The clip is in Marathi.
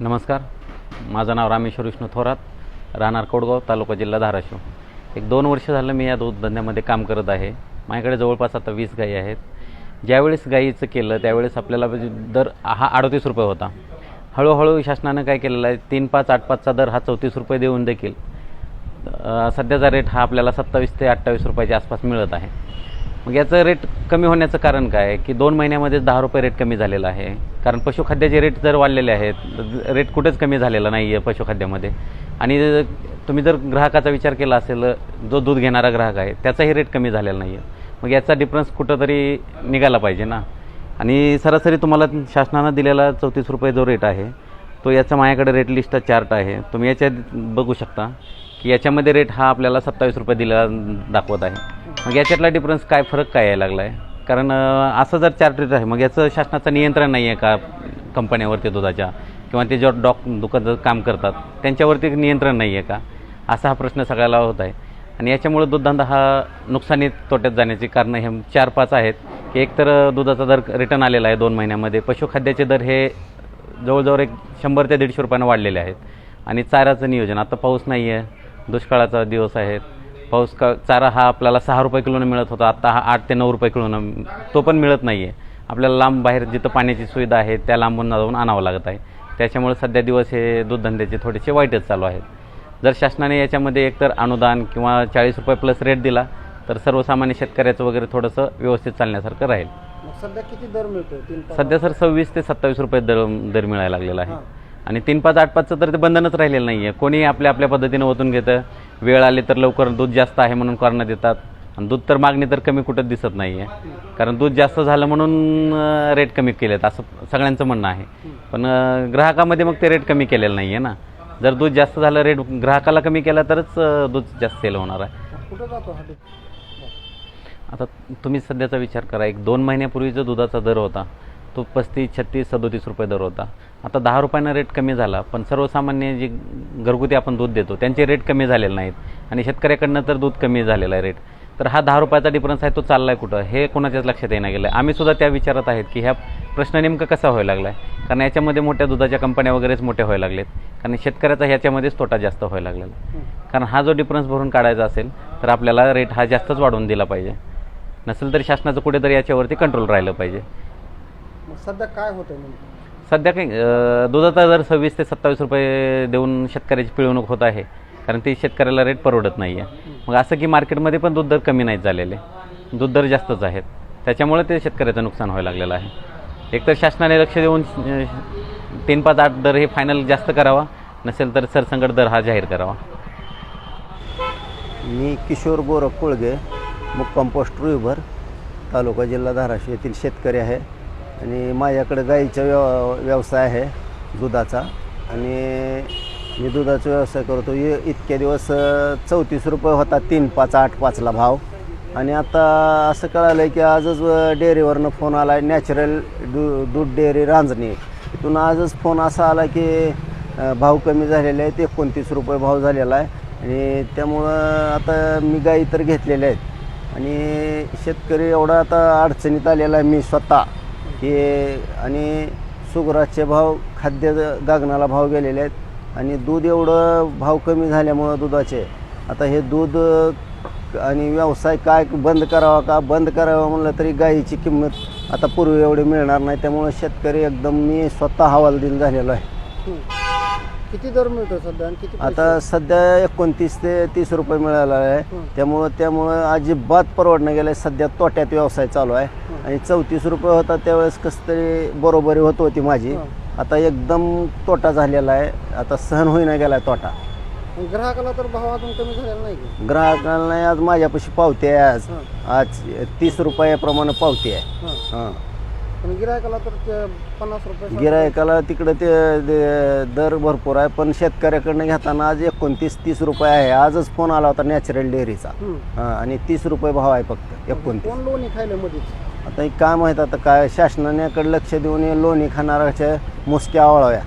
नमस्कार. माझं नाव रामेश्वर विष्णू थोरात राहणार कोडगाव तालुका जिल्हा धाराशिव. एक दोन वर्ष झालं मी या दूध धंद्यामध्ये काम करत आहे. माझ्याकडे जवळपास आता वीस गायी आहेत. ज्यावेळेस गाईचं केलं त्यावेळेस आपल्याला दर हा अडतीस रुपये होता. हळूहळू शासनानं काय केलेलं आहे तीन पाच आठ पाचचा दर हा चौतीस रुपये देऊन देखील सध्याचा रेट हा आपल्याला सत्तावीस ते अठ्ठावीस रुपयाच्या आसपास मिळत आहे. मग याचं रेट कमी होण्याचं कारण काय की दोन महिन्यामध्ये दहा रुपये रेट कमी झालेला आहे. कारण पशुखाद्याचे रेट जर वाढलेले आहेत रेट कुठेच कमी झालेला नाही आहे पशुखाद्यामध्ये. आणि तुम्ही जर ग्राहकाचा विचार केला असेल जो दूध घेणारा ग्राहक आहे त्याचाही रेट कमी झालेला नाही आहे मग याचा डिफरन्स कुठंतरी निघाला पाहिजे ना. आणि सरासरी तुम्हाला शासनानं दिलेला चौतीस रुपये जो रेट आहे तो याचा माझ्याकडे रेट लिस्टचा चार्ट आहे. तुम्ही याच्यात बघू शकता. की याच्यामध्ये रेट हा आपल्याला सत्तावीस रुपये दिला दाखवत आहे. मग याच्यातला डिफरन्स काय फरक काय यायला लागला आहे कारण असं जर चार्ट रेट आहे मग याचं शासनाचं नियंत्रण नाही आहे का कंपन्यावरती दुधाच्या? किंवा ते जो डॉक दुकान काम करतात त्यांच्यावरती नियंत्रण नाही आहे का? असा हा प्रश्न सगळ्याला होत आहे. आणि याच्यामुळे दूधधंदा हा नुकसानी तोट्यात जाण्याची कारणं हे चार पाच आहेत. की एकतर दुधाचा दर रिटर्न आलेला आहे दोन महिन्यामध्ये. पशुखाद्याचे दर हे जवळजवळ एक शंभर ते दीडशे रुपयानं वाढलेले आहेत. आणि चाऱ्याचं नियोजन आता पाऊस नाही आहे दुष्काळाचा दिवस आहेत पाऊस का चारा हा आपल्याला सहा रुपये किलोनं मिळत होता. आता हा आठ ते नऊ रुपये किलोनं तो पण मिळत नाही आहे आपल्याला लांब बाहेर जिथं पाण्याची सुविधा आहे त्या लांबून जाऊन आणावं लागत आहे. त्याच्यामुळे सध्या दिवस हे दूधधंद्याचे थोडेसे वाईटच चालू आहेत. जर शासनाने याच्यामध्ये एकतर अनुदान किंवा चाळीस रुपये प्लस रेट दिला तर सर्वसामान्य शेतकऱ्याचं वगैरे थोडंसं व्यवस्थित चालण्यासारखं राहील. सध्या किती दर मिळतो सध्या सर सव्वीस ते सत्तावीस रुपये दर दर मिळायला लागलेला आहे. आणि तीन पाच आठ पाचचं तर ते बंधनच राहिलेलं नाही आहे कोणी आपल्या आपल्या पद्धतीनं ओतून घेतं. वेळ आली तर लवकर दूध जास्त आहे म्हणून कॉर्नर देतात. आणि दूध तर मागणी तर कमी कुठं दिसत नाही आहे कारण दूध जास्त झालं म्हणून रेट कमी केलेत असं सगळ्यांचं म्हणणं आहे. पण ग्राहकामध्ये मग ते रेट कमी केलेलं नाही आहे ना. जर दूध जास्त झालं रेट ग्राहकाला कमी केला तरच दूध जास्त सेल होणार आहे? आता तुम्ही सध्याचा विचार करा. एक दोन महिन्यापूर्वीचा दुधाचा दर होता. तो पस्तीस छत्तीस सदोतीस रुपये दर होता. आता दहा रुपयानं रेट कमी झाला पण सर्वसामान्य जे घरगुती आपण दूध देतो त्यांचे रेट कमी झालेले नाहीत. आणि शेतकऱ्याकडनं तर दूध कमी झालेलं आहे रेट तर हा दहा रुपयाचा डिफरन्स आहे तो चालला आहे कुठं? हे कोणाच्याच लक्षात येणं गेलं आहे आम्ही सुद्धा त्या विचारात आहेत की ह्या प्रश्न नेमका कसा व्हायला लागला आहे कारण याच्यामध्ये मोठ्या दुधाच्या कंपन्या वगैरेच मोठ्या व्हायला लागलेत. कारण शेतकऱ्याचा ह्याच्यामध्येच तोटा जास्त व्हायला लागलेला आहे. कारण हा जो डिफरन्स भरून काढायचा असेल तर आपल्याला रेट हा जास्तच वाढवून दिला पाहिजे. नसेल तर शासनाचं कुठेतरी याच्यावरती कंट्रोल राहिलं पाहिजे. सध्या काय होतंय नेमकं? सध्या काही अं, दुधाचा दर सव्वीस ते सत्तावीस रुपये देऊन शेतकऱ्याची पिळवणूक होत आहे. कारण ते शेतकऱ्याला रेट परवडत नाही आहे मग असं की मार्केटमध्ये पण दूध दर कमी नाहीत झालेले. दूध दर जास्तच आहेत. त्याच्यामुळे ते शेतकऱ्याचं नुकसान व्हायला लागलेलं आहे. एकतर शासनाने लक्ष देऊन अं, तीन पाच आठ दर हे फायनल जास्त करावा. नसेल तर सरसंगट दर हा जाहीर करावा. मी किशोर गोरख कुळगे मुक्काम पोस्ट रुईभर तालुका जिल्हा धाराशिव येथील शेतकरी आहे. आणि माझ्याकडे गाईचा व्यव व्यवसाय आहे दुधाचा. आणि मी दुधाचा व्यवसाय करतो. इतके इतक्या दिवस चौतीस रुपये होता तीन पाच आठ पाचला भाव. आणि आता असं कळालं आहे की आजच डेअरीवरनं फोन आला आहे नॅचरल दू दूध डेअरी रांजणी. तिथून आजच फोन असा आला की भाव कमी झालेले आहेत एकोणतीस रुपये भाव झालेला आहे. आणि त्यामुळं आता मी गाई तर घेतलेल्या आहेत. आणि शेतकरी एवढा आता अडचणीत आलेला आहे मी स्वतः. की आणि सुगराचे भाव खाद्य गागनाला भाव गेलेले आहेत. आणि दूध एवढं भाव कमी झाल्यामुळं दुधाचे. आता हे दूध आणि व्यवसाय काय बंद करावा का? बंद करावा म्हणलं तरी गाईची किंमत आता पूर्वी एवढी मिळणार नाही. त्यामुळं शेतकरी एकदम मी स्वतः हवालदिल झालेलो आहे. किती दर मिळतो सध्या आणि किती पैसे? आता सध्या एकोणतीस ते तीस रुपये मिळाला आहे. हं. त्यामुळं त्यामुळं अजिबात परवडणं गेलं सध्या तोट्यात व्यवसाय चालू आहे. आणि चौतीस रुपये होता त्यावेळेस कसं तरी बरोबरी होत होती माझी. हं. आता एकदम तोटा झालेला आहे. आता सहन होईना गेला आहे तोटा. आणि ग्राहकाला तर भाव अजून कमी झालेला नाही की ग्राहकांना नाही आज माझ्यापाशी पावती आहे आज. हं. आज तीस रुपयाप्रमाणे पावती आहे. हां. हां. पण गिरायकाला तर ते पन्नास रुपये साठ गिरायकाला तिकडं ते दर भरपूर आहे पण शेतकऱ्याकडनं घेताना आज एकोणतीस तीस रुपये आहे. आजच फोन आला होता नॅचरल डेअरीचा. आणि तीस रुपये भाव आहे फक्त एकोणतीस. कोण लोणी खायला मध्येच आता हे काय माहीत आता काय शासनानेकडे लक्ष देऊन हे लोणी खाणाऱ्याच्या मुसक्या आवळाव्या.